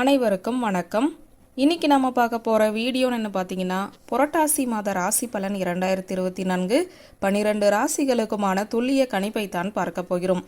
அனைவருக்கும் வணக்கம். இன்னைக்கு நம்ம பார்க்க போகிற வீடியோன்னு என்ன பார்த்தீங்கன்னா புரட்டாசி மாத ராசி பலன் இரண்டாயிரத்தி இருபத்தி நான்கு. பன்னிரெண்டு ராசிகளுக்குமான துல்லிய கணிப்பை தான் பார்க்க போகிறோம்.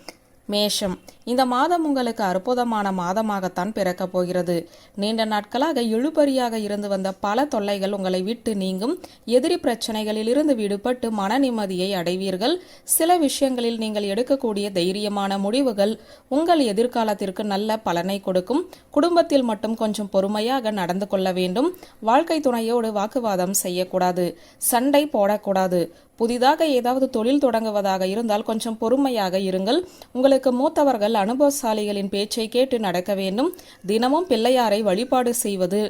மேஷம். இந்த மாதம் உங்களுக்கு அற்புதமான மாதமாகத்தான் பிறக்கப் போகிறது. நீண்ட நாட்களாக இழுபறியாக இருந்து வந்த பல தொல்லைகள் உங்களை விட்டு நீங்கும். எதிரி பிரச்சனைகளில் இருந்து விடுபட்டு மன நிம்மதியை அடைவீர்கள். சில விஷயங்களில் நீங்கள் எடுக்கக்கூடிய தைரியமான முடிவுகள் உங்கள் எதிர்காலத்திற்கு நல்ல பலனை கொடுக்கும். குடும்பத்தில் மட்டும் கொஞ்சம் பொறுமையாக நடந்து கொள்ள வேண்டும். வாழ்க்கை துணையோடு வாக்குவாதம் செய்யக்கூடாது. சண்டை போடக்கூடாது. புதிதாக ஏதாவது தொழில் தொடங்குவதாக இருந்தால் கொஞ்சம் பொறுமையாக இருங்கள். உங்களுக்கு மூத்தவர்கள் அனுபவசாலிகளின் பேச்சை கேட்டு நடக்க வேண்டும். தினமும் பிள்ளையாரை வழிபாடு செய்வது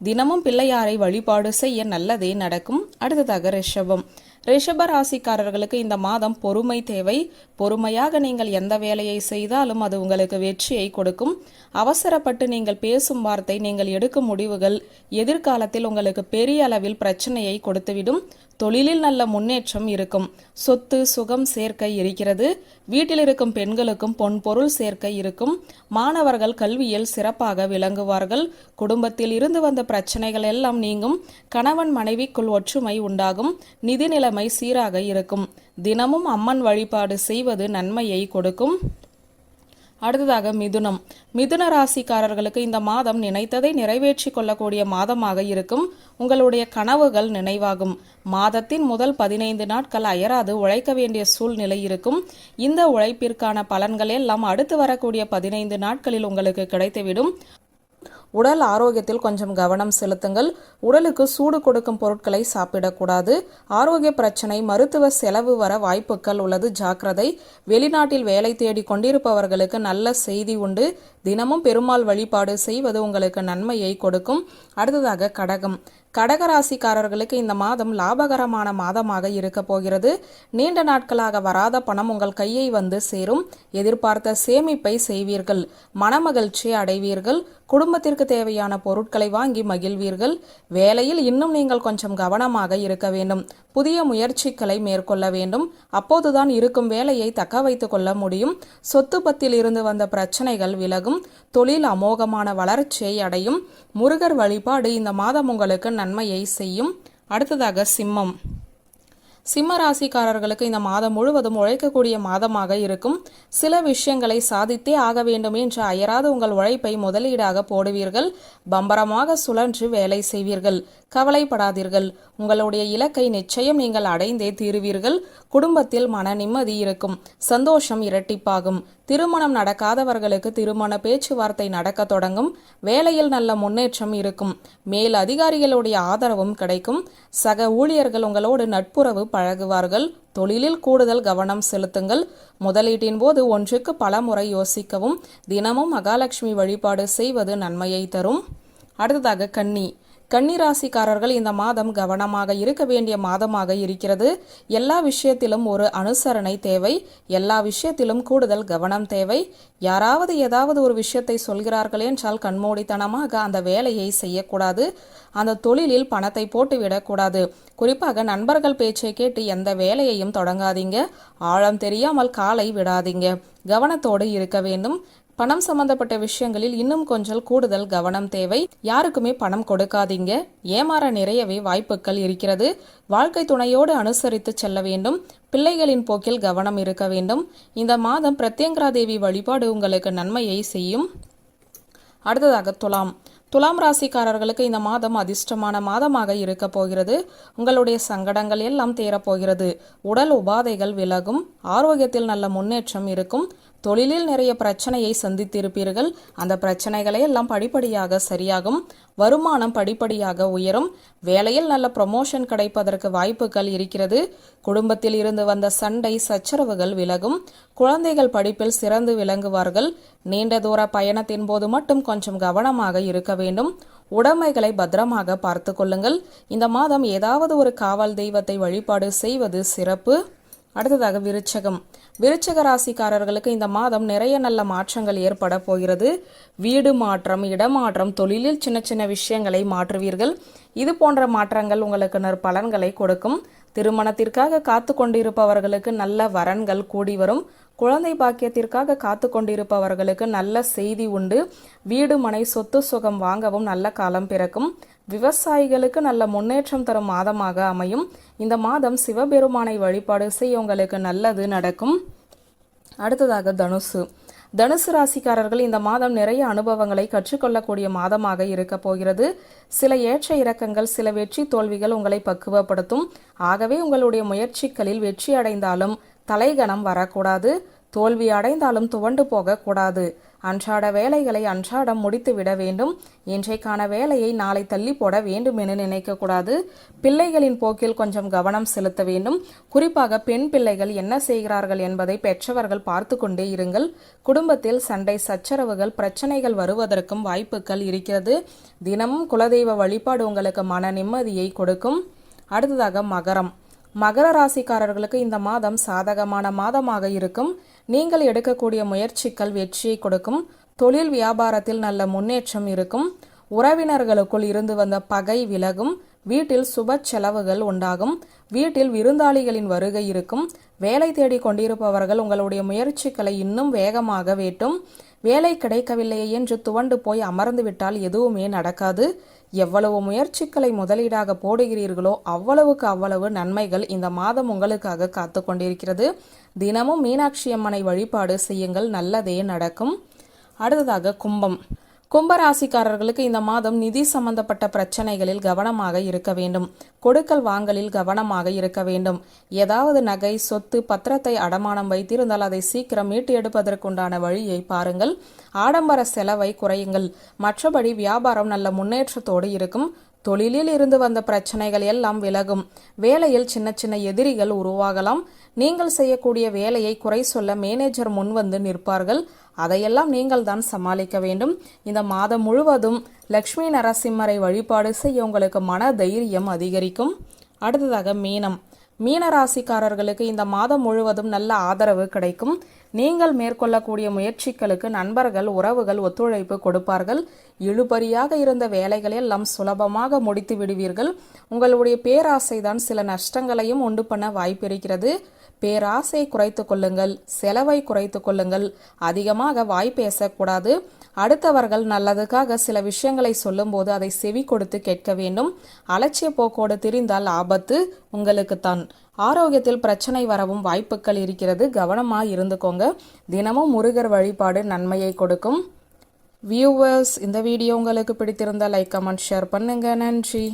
தினமும் பிள்ளையாரை வழிபாடு செய்ய நல்லதே நடக்கும். அடுத்ததாக ரிஷபம். ரிஷப ராசிக்காரர்களுக்கு இந்த மாதம் பொறுமை தேவை. பொறுமையாக நீங்கள் எந்த வேலையை செய்தாலும் அது உங்களுக்கு வெற்றியை கொடுக்கும். அவசரப்பட்டு நீங்கள் பேசும் வார்த்தை நீங்கள் எடுக்கும் முடிவுகள் எதிர்காலத்தில் உங்களுக்கு பெரிய அளவில் பிரச்சனையை கொடுத்துவிடும். தொழிலில் நல்ல முன்னேற்றம் இருக்கும். சொத்து சுகம் சேர்க்கை இருக்கிறது. வீட்டில் இருக்கும் பெண்களுக்கும் பொன்பொருள் சேர்க்கை இருக்கும். மாணவர்கள் கல்வியில் சிறப்பாக விளங்குவார்கள். குடும்பத்தில் இருந்து வந்த பிரச்சனைகள் எல்லாம் நீங்கும். கணவன் மனைவிக்குள் ஒற்றுமை உண்டாகும். நிதி நிலைமை சீராக இருக்கும். தினமும் அம்மன் வழிபாடு செய்வது நன்மையை கொடுக்கும். அடுத்ததாக மிதுனம். மிதுன ராசிக்காரர்களுக்கு இந்த மாதம் நினைத்ததை நிறைவேற்றி கொள்ளக்கூடிய மாதமாக இருக்கும். உங்களுடைய கனவுகள் நினைவாகும். மாதத்தின் முதல் பதினைந்து நாட்கள் அயராது உழைக்க வேண்டிய சூழ்நிலை இருக்கும். இந்த உழைப்பிற்கான பலன்கள் எல்லாம் அடுத்து வரக்கூடிய பதினைந்து நாட்களில் உங்களுக்கு கிடைத்துவிடும். உடல் ஆரோக்கியத்தில் கொஞ்சம் கவனம் செலுத்துங்கள். உடலுக்கு சூடு கொடுக்கும் பொருட்களை சாப்பிடக்கூடாது. ஆரோக்கிய பிரச்சனை மருத்துவ செலவு வர வாய்ப்புகள் உள்ளது. ஜாக்கிரதை. வெளிநாட்டில் வேலை தேடி கொண்டிருப்பவர்களுக்கு நல்ல செய்தி உண்டு. தினமும் பெருமாள் வழிபாடு செய்வது உங்களுக்கு நன்மையை கொடுக்கும். அடுத்ததாக கடகம். கடகராசிக்காரர்களுக்கு இந்த மாதம் லாபகரமான மாதமாக இருக்க போகிறது. நீண்ட நாட்களாக வராத பணம் உங்கள் கையை வந்து சேரும். எதிர்பார்த்த சேமிப்பை செய்வீர்கள். மனமகிழ்ச்சி அடைவீர்கள். குடும்பத்திற்கு தேவையான பொருட்களை வாங்கி மகிழ்வீர்கள். வேலையில் இன்னும் நீங்கள் கொஞ்சம் கவனமாக இருக்க வேண்டும். புதிய முயற்சிகளை மேற்கொள்ள வேண்டும். அப்போதுதான் இருக்கும் வேலையை தக்க வைத்துக் கொள்ள முடியும். சொத்து பத்தில் இருந்து வந்த பிரச்சனைகள் விலகும். தொழில் அமோகமான வளர்ச்சியை அடையும். முருகர் வழிபாடு இந்த மாதம் உங்களுக்கு நன்மையை செய்யும். அடுத்ததாக சிம்மம். சிம்ம ராசிக்காரர்களுக்கு இந்த மாதம் முழுவதும் உழைக்கக்கூடிய மாதமாக இருக்கும். சில விஷயங்களை சாதித்தே ஆக வேண்டும் என்று அயராது உங்கள் உழைப்பை முதலீடாக போடுவீர்கள். பம்பரமாக சுழன்று வேலை செய்வீர்கள். கவலைப்படாதீர்கள். உங்களுடைய இலக்கை நிச்சயம் நீங்கள் அடைந்தே தீருவீர்கள். குடும்பத்தில் மன நிம்மதி இருக்கும். சந்தோஷம் இரட்டிப்பாகும். திருமணம் நடக்காதவர்களுக்கு திருமண பேச்சுவார்த்தை நடக்க தொடங்கும். வேலையில் நல்ல முன்னேற்றம் இருக்கும். மேல் அதிகாரிகளுடைய ஆதரவும் கிடைக்கும். சக ஊழியர்கள் உங்களோடு நட்புறவு பழகுவார்கள். தொழிலில் கூடுதல் கவனம் செலுத்துங்கள். முதலீட்டின் போது ஒன்றுக்கு பல முறை யோசிக்கவும். தினமும் மகாலட்சுமி வழிபாடு செய்வது நன்மையை தரும். அடுத்ததாக கன்னி. கன்னிராசிக்காரர்கள் இந்த மாதம் கவனமாக இருக்க வேண்டிய மாதமாக இருக்கிறது. எல்லா விஷயத்திலும் ஒரு அனுசரணை தேவை. எல்லா விஷயத்திலும் கூடுதல் கவனம் தேவை. யாராவது ஏதாவது ஒரு விஷயத்தை சொல்கிறார்கள் என்றால் கண்மூடித்தனமாக அந்த வேலையை செய்யக்கூடாது. அந்த தொழிலில் பணத்தை போட்டு விடக்கூடாது குறிப்பாக நண்பர்கள் பேச்சை கேட்டு எந்த வேலையையும் தொடங்காதீங்க. ஆழம் தெரியாமல் காலை விடாதீங்க. கவனத்தோடு இருக்க வேண்டும். பணம் சம்பந்தப்பட்ட விஷயங்களில் இன்னும் கொஞ்சம் கூடுதல் கவனம் தேவை. யாருக்குமே பணம் கொடுக்காதீங்க. ஏமாற நிறையவே வாய்ப்புகள் இருக்கிறது. வாழ்க்கை துணையோடு அனுசரித்து செல்ல வேண்டும். பிள்ளைகளின் போக்கில் கவனம் இருக்க வேண்டும். இந்த மாதம் பிரத்யங்கரா தேவி வழிபாடு உங்களுக்கு நன்மையை செய்யும். அடுத்ததாக துலாம். துலாம் ராசிக்காரர்களுக்கு இந்த மாதம் அதிர்ஷ்டமான மாதமாக இருக்க போகிறது. உங்களுடைய சங்கடங்கள் எல்லாம் தேரப்போகிறது உடல் உபாதைகள் விலகும். ஆரோக்கியத்தில் நல்ல முன்னேற்றம் இருக்கும். தொழிலில் நிறைய பிரச்சனையை சந்தித்திருப்பீர்கள். அந்த பிரச்சனைகளை எல்லாம் படிப்படியாக சரியாகும். வருமானம் படிப்படியாக உயரும். வேலையில் நல்ல ப்ரமோஷன் கிடைப்பதற்கு வாய்ப்புகள் இருக்கிறது. குடும்பத்தில் இருந்து வந்த சண்டை சச்சரவுகள் விலகும். குழந்தைகள் படிப்பில் சிறந்து விளங்குவார்கள். நீண்ட தூர பயணத்தின் போது மட்டும் கொஞ்சம் கவனமாக இருக்க வேண்டும். உடைமைகளை பத்திரமாக பார்த்து கொள்ளுங்கள். இந்த மாதம் ஏதாவது ஒரு காவல் தெய்வத்தை வழிபாடு செய்வது சிறப்பு. அடுத்ததாக விருச்சகம். விருச்சக ராசிக்காரர்களுக்கு இந்த மாதம் நிறைய நல்ல மாற்றங்கள் ஏற்பட போகிறது. வீடு மாற்றம் இடமாற்றம் தொழிலில் சின்ன சின்ன விஷயங்களை மாற்றுவீர்கள். இது போன்ற மாற்றங்கள் உங்களுக்கு நற்பலன்களை கொடுக்கும். திருமணத்திற்காக காத்து கொண்டிருப்பவர்களுக்கு நல்ல வரன்கள் கூடி வரும். குழந்தை பாக்கியத்திற்காக காத்து கொண்டிருப்பவர்களுக்கு நல்ல செய்தி உண்டு. வீடு மனை சொத்து சுகம் வாங்கவும் நல்ல காலம் பிறக்கும். விவசாயிகளுக்கு நல்ல முன்னேற்றம் தரும் மாதமாக அமையும். இந்த மாதம் சிவபெருமானை வழிபாடு செய்ய உங்களுக்கு நல்லது நடக்கும். அடுத்ததாக தனுசு. தனுசு ராசிக்காரர்கள் இந்த மாதம் நிறைய அனுபவங்களை கற்றுக்கொள்ளக்கூடிய மாதமாக இருக்க போகிறது. சில ஏற்ற இறக்கங்கள் சில வெற்றி தோல்விகள் உங்களை பக்குவப்படுத்தும். ஆகவே உங்களுடைய முயற்சிகளில் வெற்றி அடைந்தாலும் தலைகணம் வரக்கூடாது. தோல்வி அடைந்தாலும் துவண்டு போகக்கூடாது. அன்றாட வேலைகளை அன்றாடம் முடித்து விட வேண்டும். இன்றைக்கான வேலையை நாளை தள்ளி போட வேண்டும் என நினைக்கக்கூடாது. பிள்ளைகளின் போக்கில் கொஞ்சம் கவனம் செலுத்த வேண்டும். குறிப்பாக பெண் பிள்ளைகள் என்ன செய்கிறார்கள் என்பதை பெற்றவர்கள் பார்த்து கொண்டே இருங்கள். குடும்பத்தில் சண்டை சச்சரவுகள் பிரச்சனைகள் வருவதற்கும் வாய்ப்புகள் இருக்கிறது. தினமும் குலதெய்வ வழிபாடு உங்களுக்கு மன நிம்மதியை கொடுக்கும். அடுத்ததாக மகரம். மகர ராசிக்காரர்களுக்கு இந்த மாதம் சாதகமான மாதமாக இருக்கும். நீங்கள் எடுக்கக்கூடிய முயற்சிகள் வெற்றியை கொடுக்கும். தொழில் வியாபாரத்தில் நல்ல முன்னேற்றம் இருக்கும். உறவினர்களுக்குள் இருந்து வந்த பகை விலகும். வீட்டில் சுப செலவுகள் உண்டாகும். வீட்டில் விருந்தாளிகளின் வருகை இருக்கும். வேலை தேடி கொண்டிருப்பவர்கள் உங்களுடைய முயற்சிகளை இன்னும் வேகமாக வேட்டும். வேலை கிடைக்கவில்லையே என்று துவண்டு போய் அமர்ந்துவிட்டால் எதுவுமே நடக்காது. எவ்வளவு முயற்சிகளை முதலீடாக போடுகிறீர்களோ அவ்வளவுக்கு அவ்வளவு நன்மைகள் இந்த மாதம் உங்களுக்காக காத்து கொண்டிருக்கிறது. தினமும் மீனாட்சி அம்மனை வழிபாடு செய்யுங்கள். நல்லதே நடக்கும். அடுத்ததாக கும்பம். கும்பராசிக்காரர்களுக்கு இந்த மாதம் நிதி சம்பந்தப்பட்ட பிரச்சனைகளில் கவனமாக இருக்க வேண்டும். கொடுக்கல் வாங்கலில் கவனமாக இருக்க வேண்டும். ஏதாவது நகை சொத்து பத்திரத்தை அடமானம் வைத்திருந்தால் அதை சீக்கிரம் மீட்டு எடுப்பதற்குண்டான வழியை பாருங்கள். ஆடம்பர செலவை குறையுங்கள். மற்றபடி வியாபாரம் நல்ல முன்னேற்றத்தோடு இருக்கும். தொழிலில் இருந்து வந்த பிரச்சனைகள் எல்லாம் விலகும். வேலையில் சின்ன சின்ன எதிரிகள் உருவாகலாம். நீங்கள் செய்யக்கூடிய வேலையை குறை சொல்ல மேனேஜர் முன்வந்து நிற்பார்கள். அதையெல்லாம் நீங்கள் தான் சமாளிக்க வேண்டும். இந்த மாதம் முழுவதும் லக்ஷ்மி நரசிம்மரை வழிபாடு செய்ய உங்களுக்கு மன தைரியம் அதிகரிக்கும். அடுத்ததாக மீனம். மீன ராசிக்காரர்களுக்கு இந்த மாதம் முழுவதும் நல்ல ஆதரவு கிடைக்கும். நீங்கள் மேற்கொள்ளக்கூடிய முயற்சிகளுக்கு நண்பர்கள் உறவுகள் ஒத்துழைப்பு கொடுப்பார்கள். இழுபறியாக இருந்த வேலைகளை எல்லாம் சுலபமாக முடித்து விடுவீர்கள். உங்களுடைய பேராசைதான் சில நஷ்டங்களையும் உண்டு பண்ண வாய்ப்பிருக்கிறது. பேராசை குறைத்து கொள்ளுங்கள் செலவை குறைத்து கொள்ளுங்கள் அதிகமாக வாய் பேசக்கூடாது. அடுத்தவர்கள் நல்லதுக்காக சில விஷயங்களை சொல்லும்போது அதை செவி கொடுத்து கேட்க வேண்டும். அலட்சிய போக்கோடு திரிந்தால் ஆபத்து உங்களுக்குத்தான். ஆரோக்கியத்தில் பிரச்சனை வரவும் வாய்ப்புகள் இருக்கிறது. கவனமாக இருந்துக்கோங்க. தினமும் முருகர் வழிபாடு நன்மையை கொடுக்கும். வியூவர்ஸ் இந்த வீடியோ உங்களுக்கு பிடித்திருந்தால் லைக் கமெண்ட் ஷேர் பண்ணுங்கள் நன்றி.